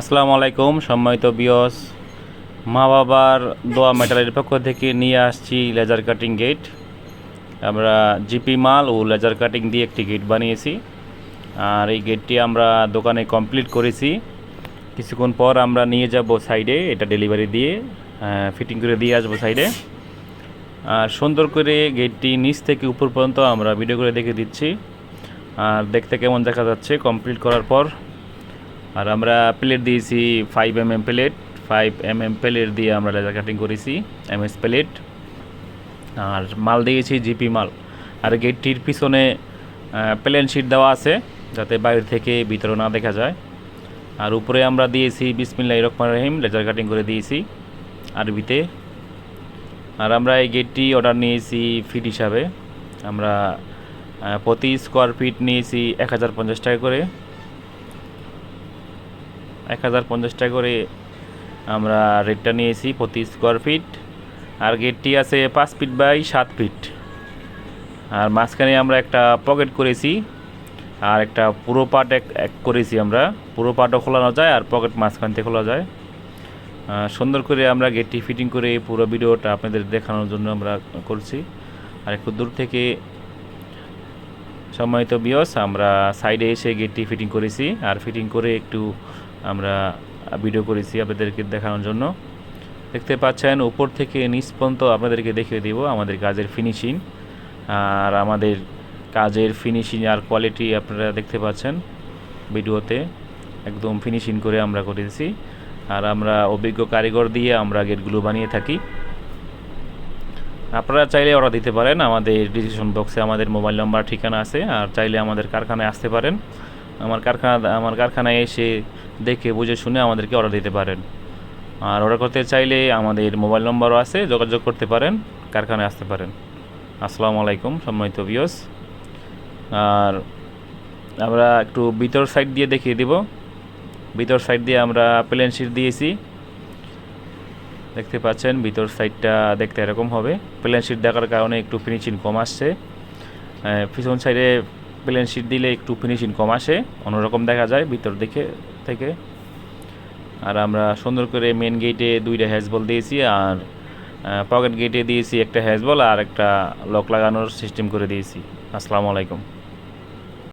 আসসালামু আলাইকুম, সম্মানিত বিয়স মা বাবার দোয়া মেটালের পক্ষ থেকে নিয়ে আসছি লেজার কাটিং গেট। আমরা জিপি মাল ও লেজার কাটিং দিয়ে একটি গেট বানিয়েছি। আর এই গেটটি আমরা দোকানে কমপ্লিট করেছি। কিছুক্ষণ পর আমরা নিয়ে যাব সাইডে, এটা ডেলিভারি দিয়ে ফিটিং করে দিয়ে আসব সাইডে। আর সুন্দর করে গেটটি নিচ থেকে উপর পর্যন্ত আমরা ভিডিও করে দেখে দিচ্ছি। আর দেখতে কেমন দেখা যাচ্ছে, কমপ্লিট করার পর আর আমরা প্লেট দিয়েছি five M M plate five M M plate দিয়ে আমরা লেজার কাটিং করেছি এম এস প্লেট আর মাল দিয়েছি জিপি মাল। আর গেটটির পিছনে প্লেন শিট দেওয়া আছে, যাতে বাইরে থেকে ভিতরে না দেখা যায়। আর উপরে আমরা দিয়েছি বিসমিল্লাহ রহমান রহিম লেজার কাটিং করে দিয়েছি আরবিতে। আর আমরা এই গেটটি অর্ডার নিয়েছি ফিট হিসাবে। আমরা প্রতি স্কোয়ার ফিট নিয়েছি এক হাজার পঞ্চাশ টাকা করে। এক হাজার পঞ্চাশ টাকা করে আমরা রেটটা নিয়েছি প্রতি স্কোয়ার ফিট আর গেটটি আছে পাঁচ ফিট বাই সাত ফিট আর মাঝখানে আমরা একটা পকেট করেছি, আর একটা পুরো পার্ট এক এক করেছি আমরা। পুরো পার্টও খোলানো যায় আর পকেট মাঝখান থেকে খোলা যায়। সুন্দর করে আমরা গেটটি ফিটিং করে পুরো ভিডিওটা আপনাদের দেখানোর জন্য আমরা করছি। আর একটু দূর থেকে সম্মানিত বিয়স আমরা সাইডে এসে গেটটি ফিটিং করেছি। আর ফিটিং করে একটু আমরা ভিডিও করেছি আপনাদেরকে দেখানোর জন্য। দেখতে পাচ্ছেন, উপর থেকে নিচ পর্যন্ত আপনাদেরকে দেখিয়ে দেব আমাদের কাজের ফিনিশিং আর আমাদের কাজের ফিনিশিং আর কোয়ালিটি আপনারা দেখতে পাচ্ছেন ভিডিওতে। একদম ফিনিশিং করে আমরা করেছি। আর আমরা অভিজ্ঞ কারিগর দিয়ে আমরা গেটগুলো বানিয়ে থাকি। আপনারা চাইলে অর্ডার দিতে পারেন। আমাদের ডিসক্রিপশন বক্সে আমাদের মোবাইল নাম্বার ঠিকানা আছে। আর চাইলে আমাদের কারখানায় আসতে পারেন। আমার কারখানা, আমার কারখানায় এসে দেখে, বুঝে, শুনে আমাদেরকে অর্ডার দিতে পারেন। আর অর্ডার করতে চাইলে আমাদের মোবাইল নম্বরও আছে, যোগাযোগ করতে পারেন, কারখানায় আসতে পারেন। আসসালামু আলাইকুম, সম্মানিত বিয়স আর আমরা একটু ভিতর সাইড দিয়ে দেখিয়ে দিব। ভিতর সাইড দিয়ে আমরা প্লেন শিট দিয়েছি। দেখতে পাচ্ছেন, ভিতর সাইডটা দেখতে এরকম হবে। প্লেন শিট দেখার কারণে একটু ফিনিশিং কম আসছে। পিছন সাইডে প্লেন শিট দিলে একটু ফিনিশিং কম আসে। অন্যরকম দেখা যায়, ভিতর দেখে থেকে। আর আমরা সুন্দর করে মেন গেটে দুইটা হ্যাজবল দিয়েছি আর পকেট গেটে দিয়েছি একটা হ্যাজবল আর একটা লক লাগানোর সিস্টেম করে দিয়েছি। আসসালামু আলাইকুম।